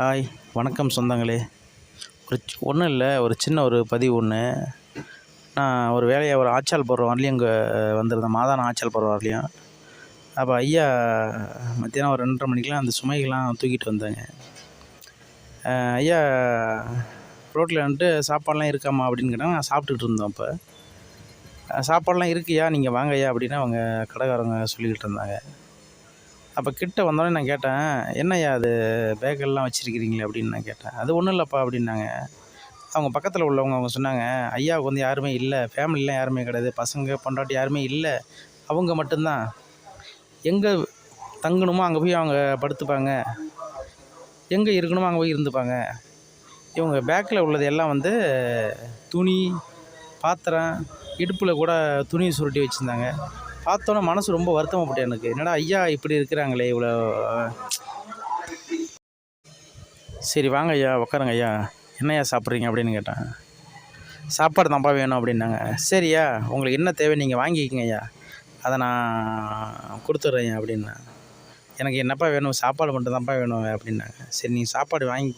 Hi வணக்கம் சொந்தங்களே. ஒரு ஒன்றும் இல்லை ஒரு சின்ன ஒரு பதிவு ஒன்று நான் ஒரு வேலையை ஒரு ஆச்சால் போடுற வரலையும் இங்கே வந்திருந்தேன். மாதான ஆச்சால் போடுற வரலையும். அப்போ ஐயா மத்தியானம் ஒரு ரெண்டரை மணிக்கெலாம் அந்த சுமைகள்லாம் தூக்கிட்டு வந்தாங்க. ஐயா ரோட்டில் வந்துட்டு சாப்பாடெலாம் இருக்காம்மா அப்படின்னு கேட்டாங்க நான் சாப்பிட்டுட்டு இருந்தோம் அப்போ சாப்பாடெலாம் இருக்குயா? நீங்கள் வாங்க ஐயா அப்படின்னு அவங்க கடைக்காரங்க சொல்லிக்கிட்டு இருந்தாங்க. அப்போ கிட்ட வந்தோடனே நான் கேட்டேன் என்னய்யா அது பேக்கெல்லாம் வச்சுருக்கிறீங்களே? அப்படின்னு நான் கேட்டேன். அது ஒன்றும் இல்லைப்பா அப்படின்னாங்க. அவங்க பக்கத்தில் உள்ளவங்க அவங்க சொன்னாங்க ஐயாவுக்கு வந்து யாருமே இல்லை ஃபேமிலிலாம் யாருமே கிடையாது பசங்க பொண்டாட்டி யாருமே இல்லை அவங்க மட்டும்தான். எங்கே தங்கணுமோ அங்கே போய் அவங்க படுத்துப்பாங்க. எங்கே இருக்கணுமோ அங்கே போய் இருந்துப்பாங்க. இவங்க பேக்கில் உள்ளது எல்லாம் வந்து துணி பாத்திரம் இடுப்பில் கூட துணி சுருட்டி வச்சுருந்தாங்க. பார்த்தோன்னே மனசு ரொம்ப வருத்தமாகப்பட்டு எனக்கு. என்னடா ஐயா இப்படி இருக்கிறாங்களே இவ்வளோ சரி வாங்க ஐயா உட்காருங்க ஐயா. என்னய்யா சாப்பிட்றீங்க அப்படின்னு கேட்டேன். சாப்பாடு தான்ப்பா வேணும் அப்படின்னாங்க. சரியா உங்களுக்கு என்ன தேவை நீங்கள் வாங்கிக்கோங்க ஐயா. அதை நான் கொடுத்துட்றேன் அப்படின்னா. எனக்கு என்னப்பா வேணும்? சாப்பாடு மட்டும் தான்ப்பா வேணும் அப்படின்னாங்க. சரி நீங்கள் சாப்பாடு வாங்கி